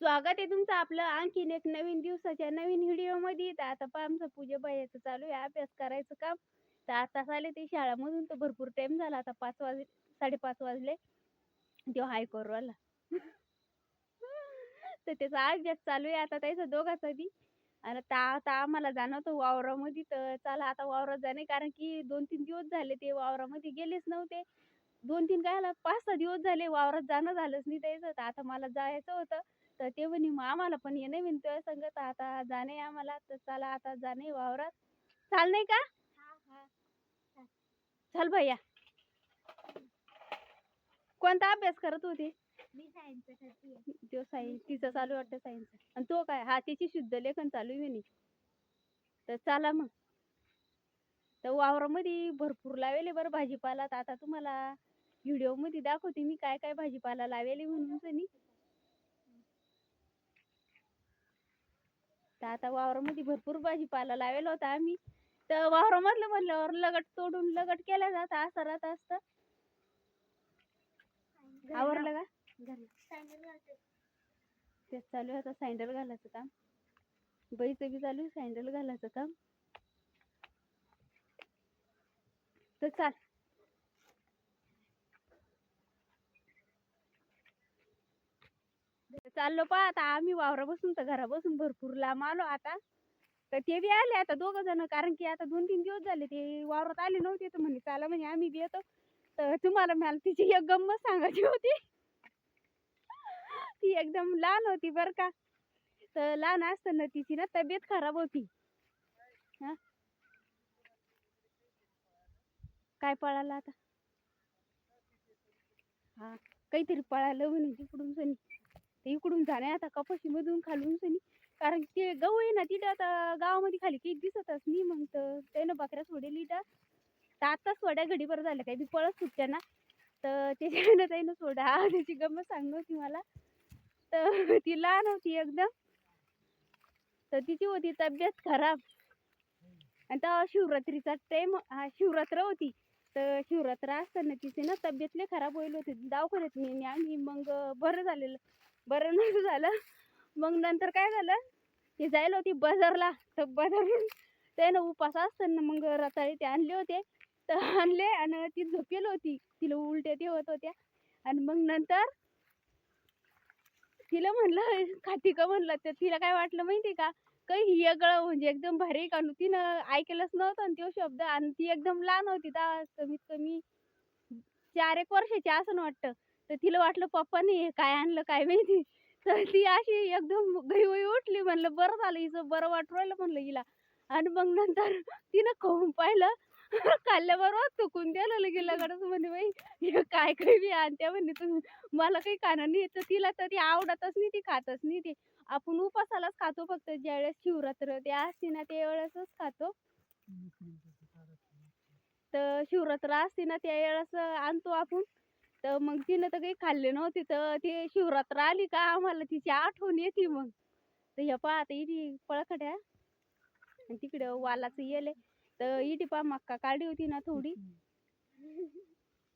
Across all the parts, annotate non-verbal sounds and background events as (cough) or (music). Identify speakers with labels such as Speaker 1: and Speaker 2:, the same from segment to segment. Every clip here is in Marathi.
Speaker 1: स्वागत आहे तुमचं आपलं आणखीन एक नवीन दिवसाच्या नवीन व्हिडिओमध्ये तर आता पहा आमचं पूजा बायाचं चालू आहे अभ्यास करायचं काम. तर आता आले ते शाळामधून तर भरपूर टाइम झाला. आता पाच वाजले साडेपाच वाजले. तो हाय करू आला (laughs) तर त्याचा अभ्यास चालू आहे आता त्याचा दोघाचा बी. आणि ता आता आम्हाला जाणं होतं वावरामध्ये तर चला आता वावरात जाणे. कारण की दोन तीन दिवस झाले ते वावरामध्ये गेलेच नव्हते. दोन तीन काय पाच सहा दिवस झाले वावरात जाणं झालंच नाही त्याचं. तर आता मला जायचं होतं. तर ते म्हणे मग आम्हाला पण ये नाही म्हणतोय संगत आता जाणे आम्हाला तर चला आता जाणे वावरात. चाल नाही का? चल. भैया. कोणता अभ्यास करत होती?
Speaker 2: मी सायन्स करते.
Speaker 1: तो सायन्स तिचं चालू वाटतं सायन्स आणि तो काय हा तिची शुद्ध लेखन चालू आहे म्हणे. तर चला मग. तर वावरामध्ये भरपूर लावेले बरं भाजीपाला. तर आता तुम्हाला व्हिडिओमध्ये दाखवते मी काय काय भाजीपाला लावेले म्हणून तर आता वावरामध्ये भरपूर भाजीपाला लावेला होता आम्ही. तर वावरामधलं म्हणल्यावर लगट तोडून लगट केल्या जात असं राहत असतं. आवरलं का? तेच चालू आहे आता सँडल घालायचं काम. बाईचं बी चालू सँडल घालायचं काम. तर चाल. चाललो पा आता आम्ही वावरा बसून तर घरा बसून भरपूर लांब आलो आता. तर ते बी आले आता दोघं जण कारण की आता दोन तीन दिवस झाले ते वावरात आले नव्हते तर म्हणे चाला म्हणे आम्ही बी येतो. तर तुम्हाला मला तिची एक गंमत सांगायची होती. ती एकदम लहान होती बर का. तर लहान असताना तिची ना तब्येत खराब होती. हा? काय पळाला आता? हा काहीतरी पळालं म्हणे तिकडून सनी. ते इकडून जाणे आता कपाशी मधून खालून सनी. कारण ते गहू आहे ना तिथं आता गावामध्ये खाली काही दिसतच नाही मग तर त्यानं बकऱ्या सोडेल इथं तर आत्ताच सोड्या घडीभर झाल्या काही बी पळत सुटत्या ना. तर त्याच्यानं त्यानं सोडा. (laughs) त्याची गंमत सांगत होती मला. तर ती लहान होती एकदम. तर तिची होती तब्येत खराब. आणि तेव्हा शिवरात्रीचा टाईम हा शिवरात्र होती. तर शिवरात्र असताना तिची ना तब्येत लय खराब होईल होती. दवाखान्यात नेली आम्ही मग बरं झालेलं. बरं नव्हतं (laughs) झालं. मग नंतर काय झालं? ती जायला होती बाजारला. तर बाजारून त्यानं उपास असताना मग रताळे ते आणले होते. तर आणले आणि ती झोपेल होती. तिला उलट्या ते होत होत्या. आणि मग नंतर तिला म्हणलं खाती का म्हणलं? तर तिला काय वाटलं माहिती का? इतकं वेगळं म्हणजे एकदम भारी का तिनं ऐकलंच नव्हतं आणि तो शब्द आणि ती एकदम लहान होती तर कमीत कमी चार एक वर्षाची असं वाटतं. तर तिला वाटलं पप्पाने हे काय आणलं काय माहिती? (laughs) तर ती अशी एकदम गई उठली म्हणलं बरं झालं हिचं बरं वाटू राहिलं म्हणलं हिला. आणि मग नंतर (laughs) तिनं खाऊन पाहिलं. खाल्ल्याबरोबर चुकून द्यायला लगे लगडच म्हणे बाई. काय काय बी आणत्या म्हणे तुम्ही मला काही खाणं नाही तर तिला तर ती आवडतच नाही ती खातच नाही ती. आपण उपासालाच खातो फक्त ज्यावेळेस शिवरात्र ते असते ना त्यावेळेसच खातो. तर शिवरात्र असते ना त्यावेळेस आणतो आपण. तर मग तिनं तर काही खाल्ले नव्हते तर ते शिवरात्र आली का आम्हाला तिची आठवण येते मग. तर हे पहा आता इथे पळखड्या आणि तिकडे वालाचं येले तर इथे पहा मक्का काढली होती ना थोडी.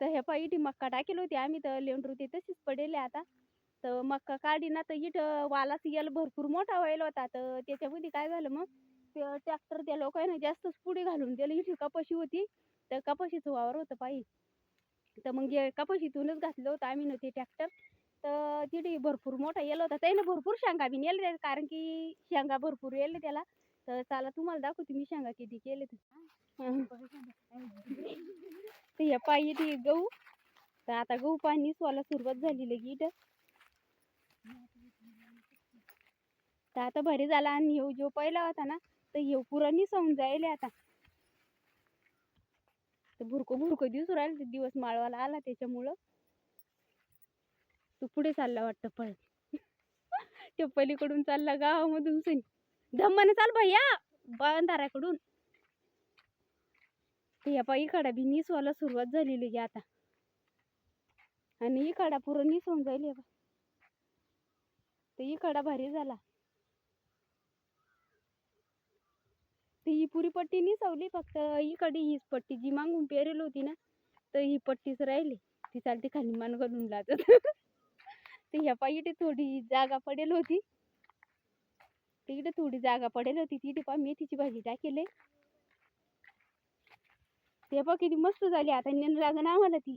Speaker 1: तर हे पहा इथे मक्का टाकेल होती आम्ही तर लेंडरू ते तशीच पडेल आता. तर मक्का काढी ना तर इथं वालाचं येल भरपूर मोठा व्हायला होता. तर त्याच्यामध्ये काय झालं मग ते ट्रॅक्टर त्या लोकांना जास्तच पुढे घालून दिलं. इथे कपाशी होती तर कपाशीचं वावर होतं पायी तर मग कपाशीतूनच घातलं होतं आम्ही ना ते ट्रॅक्टर. तर तिथे भरपूर मोठा येला होता. त्याने भरपूर शेंगा बी नेले कारण की शेंगा भरपूर येले त्याला. तर चला तुम्हाला दाखवते मी शेंगा किती केले तर या हे पायी ते गहू. तर आता गहू पाणी सोला सुरुवात झाली लगी इथं तर आता भारी झाला आणि येऊ जो पहिला होता ना तर येऊ पुरा निसवून जायले आता. तर भुरकं भुरकं दिसू राहिलं ते दिवस माळवाला आला त्याच्यामुळं. तो पुढे चालला वाटतं पळत. (laughs) तो पलीकडून चालला गावामधून सनी. धम्माने चाल भैया बंधाऱ्याकडून. ते या पायी इकडा बी निसवायला सुरुवात झालेली गे आता. आणि इकडा पुरं निसवून जाईल हे बघ. इकडा भारी झाला. ती ही पुरी पट्टी निसवली फक्त इकडे हीच पट्टी जी मागून पेरेल होती ना तर ही पट्टीच राहिली. ती चालते खाली मान घालून लागत (laughs) तर ह्या पायी थोडी जागा पडेल होती. तर इकडे थोडी जागा पडेल होती तिथे पा मेथीची भाजी टाकेल ते पा किती मस्त झाली. आता नेणं लागण आम्हाला ती.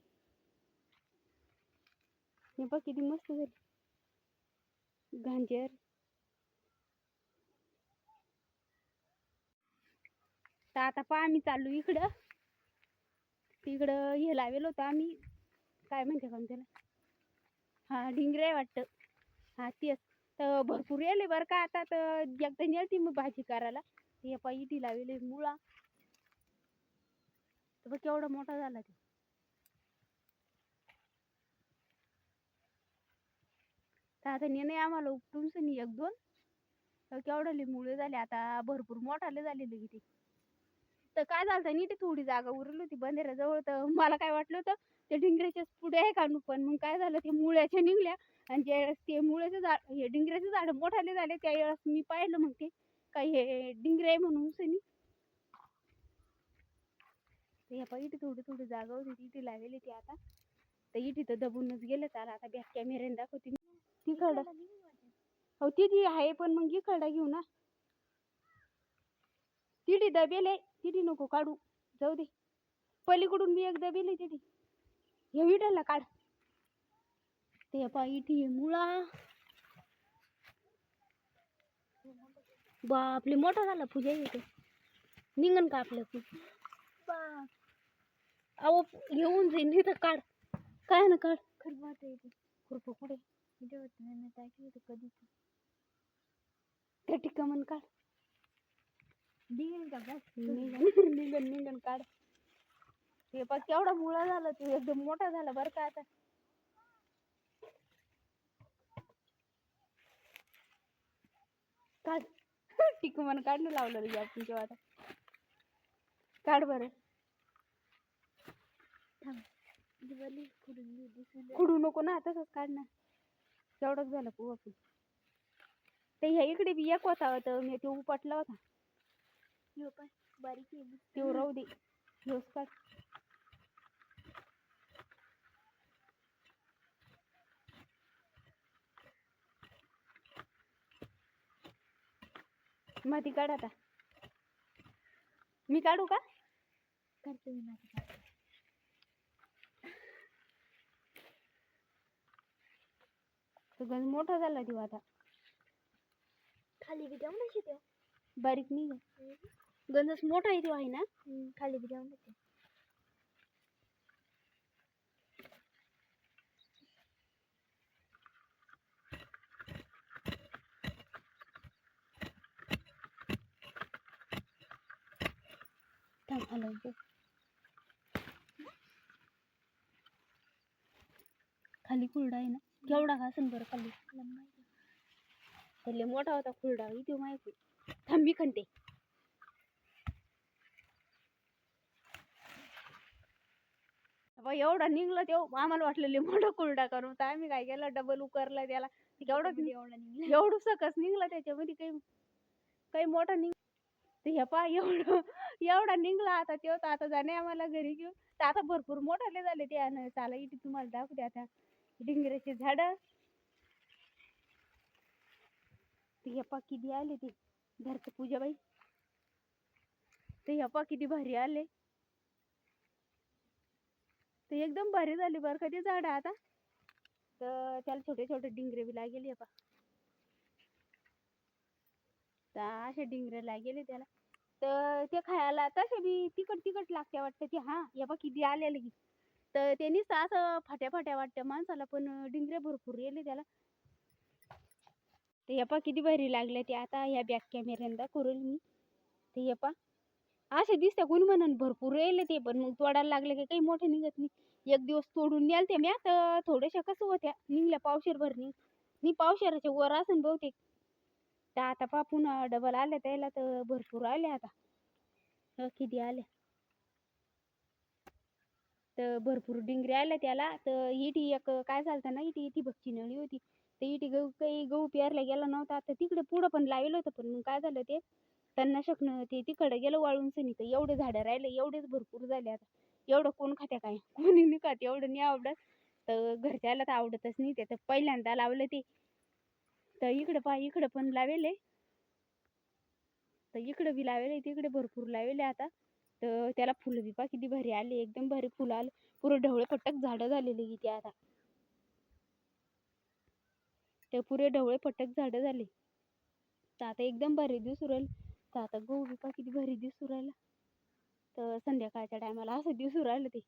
Speaker 1: हे पा किती मस्त झाली. गांजर. तर आता पहा आम्ही चाललो इकडं. तिकडं हे लावेल होतं आम्ही. काय म्हणते का त्याला? हा ढिंगरे आहे वाटतं. हा तेच. तर भरपूर येले बरं का. आता तर एकदा नेलती मग भाजी करायला. हे पाय इथे लावले मुळा. तर बघ केवढा मोठा झाला ते. तर आता नेणे आम्हाला उपटून सनी एक दोन. तर केवढाले मुळे झाले. आता भरपूर मोठाले झालेले किती तर काय झालं नीट थोडी जागा उरली होती बंधाऱ्याजवळ. तर मला काय वाटलं होतं ते डिंगऱ्याच्या पुढे आहे काढू पण. मग काय झालं ते मुळ्याच्या निघल्या. आणि ज्यावेळेस ते मुळ्याचं झाड हे डिंगऱ्याचे झाड मोठाले झाले त्यावेळेस मी पाहिलं मग ते काही हे डिंगरे आहे म्हणून सनी तर ह्या इथे थोडी थोडी जागा होती तिथे लावलेली ती आता. तर इथे तर दबूनच गेलं त्याला आता बॅक कॅमेऱ्याने दाखवते मी. तिकडं हो तिथे आहे पण मग इकडं घेऊ ना. तिथे दबेले तिथे नको काढू जाऊ दे. पलीकडून बी एक दबेले तिथे हे विटायला काढ. ते पा इथे मुळा. बापले मोठा झाला पूजा इथे निघन का आपल्या बाप. अहो येऊन जाईन इथं काढ. काय ना काढ.
Speaker 2: खरबत आहे ते.
Speaker 1: खुरपं कुठे?
Speaker 2: कधीच.
Speaker 1: त्या टिका म्हण काढ.
Speaker 2: दिल का बस?
Speaker 1: निघन. (laughs) निघन निघन काढ. ते पा केवढा मुळा झाला ते एकदम मोठा झाला बरं का आता. काढ. (laughs) टिक काढणं लावलं रे आपण तेव्हा आता. काढ बरं. खुडू नको ना तसंच काढ ना तेवढंच झालं पू आपण ते ह्या इकडे बी एक होता मी तो उपटला होता.
Speaker 2: पण बारीक आहे
Speaker 1: तो राहू दे. ह्योच काढ. माती काढ आता. मी काढू का?
Speaker 2: करते मी माझं
Speaker 1: तो गंज मोठा झाला देऊ आता.
Speaker 2: खाली बी त्यो
Speaker 1: बारीक नाही गंजच मोठा आहे तो आहे ना?
Speaker 2: खाली बी जाऊन येते
Speaker 1: थांब हलवतो खाली खुरडा आहे ना? केवढा का असेल बरं खाली? पहिले मोठा होता खुरडा इथे माहिती. थांब मी अबा, एवढा निघला तो आम्हाला वाटलं मोठा कुरडा करू. तर आम्ही काय केलं डबल उकरला त्याला.
Speaker 2: एवढा निघला.
Speaker 1: एवढं सकस निघला त्याच्यामध्ये काही काही मोठा निघ ते हे पा एवढं एवढा निघला आता तो. तर आता जाणे आम्हाला घरी घेऊन. तर आता भरपूर मोठाले झाले ते. आणि चाला इथे तुम्हाला दाखवते आता. डिंगऱ्याचे झाड. ते हे पा किती आले ते. धरते पूजाबाई. ते हे पा किती भारी आले. ते एकदम भारी झाली बरं का ते झाड आता. तर त्याला छोटे छोटे डिंगरे बी लागेल हे पा तर असे डिंगरे लागेले त्याला. तर ते खायला तसे बी तिकट तिकट लागते वाटतं ते. हा हे बा किती आलेले की तर ते असं फाट्या फाट्या वाटतं माणसाला पण डिंगरे भरपूर येले त्याला. तर हे पा किती भारी लागले ते आता ह्या बॅक कॅमेऱ्यांदा दाखवलं मी. ते हे पा असे दिसते कोणी म्हणून भरपूर येले ते पण मग तोडायला लागले की काही मोठे निघत नाही. एक दिवस तोडून न्याल ते म्या तर थोड्याशा कसं होत्या निघल्या पावशेर भरणी. निघ मी पावशेराच्या वर असन बहुतेक. तर आता पा पुन्हा डबल आल्या त्याला तर भरपूर आल्या आता. किती आल्या? तर भरपूर डिंगरे आल्या त्याला. तर इटी एक काय झालं ना इटी इटी बघची नळी होती. तर इटी गहू काही गहू पेरला गेला नव्हता. तर तिकडे पुढं पण लावलं होतं पण मग काय झालं ते? त्यांना शकणं ते तिकडे गेलं वाळून सनी. तर एवढे झाडं राहिले एवढेच भरपूर झाले आता. एवढं कोण खात्या काय? (laughs) कोणी नाही खात एवढं नाही आवडत. तर घरच्याला तर आवडतच नाही ते. तर पहिल्यांदा लावलं ते. तर इकडं पहा इकडं पण लावेले. तर इकडं बी लावेल तिकडे भरपूर लावेले आता. तर त्याला फुलं बी पहा किती भारी आले. एकदम भारी फुलं आले. पुरं ढवळे पटक झाडं झालेली किती आता. ते पुरे ढवळे पटक झाडं झाले. तर आता एकदम भारी दिसू राहील. तर आता गहू बी पहा किती भारी दिसू राहिला. तर संध्याकाळच्या टायमाला असं दिसू राहिलं ते.